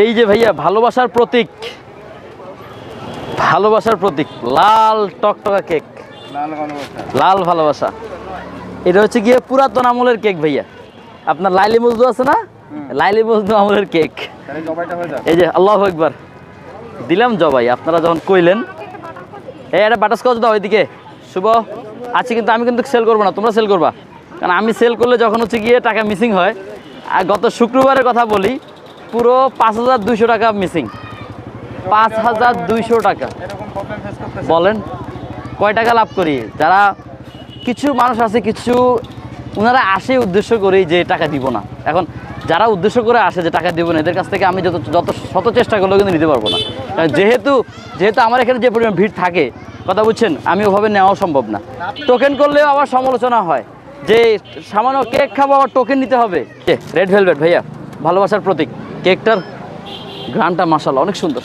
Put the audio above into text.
এই যে ভাইয়া ভালোবাসার প্রতীক। ভালোবাসার প্রতীক লাল টকটকা কেক। লাল ভালোবাসা। এটা হচ্ছে গিয়ে পুরাতন আমলের কেক ভাইয়া। আপনার লাইলি মজদু আছে না? লাইলি মজদু আমলের কেক। এই যে আল্লাহ একবার দিলাম জবাই আপনারা যখন কইলেন। এই একটা বাটাসকচ দাও ওইদিকে শুভ। আছে কিন্তু আমি কিন্তু সেল করব না তোমরা সেল করবা। কারণ আমি সেল করলে যখন হচ্ছে গিয়ে টাকা মিসিং হয় আর গত শুক্রবারের কথা বলি পুরো পাঁচ হাজার দুইশো টাকা মিসিং পাঁচ হাজার দুইশো টাকা। বলেন কয় টাকা লাভ করি? যারা কিছু মানুষ আছে কিছু ওনারা আসে উদ্দেশ্য করেই যে টাকা দিব না। এখন যারা উদ্দেশ্য করে আসে যে টাকা দিব না এদের কাছ থেকে আমি যত যত শত চেষ্টা করলেও কিন্তু নিতে পারব না। কারণ যেহেতু যেহেতু আমার এখানে যে পরিমাণ ভিড় থাকে কথা বুঝছেন আমি ওভাবে নেওয়াও সম্ভব না। টোকেন করলেও আবার সমালোচনা হয় যে সামান্য কেক খাব আবার টোকেন নিতে হবে। রেড ভেলভেট ভাইয়া। ভালোবাসার প্রতীক। কেকটার গ্রানটা মাসাল অনেক সুন্দর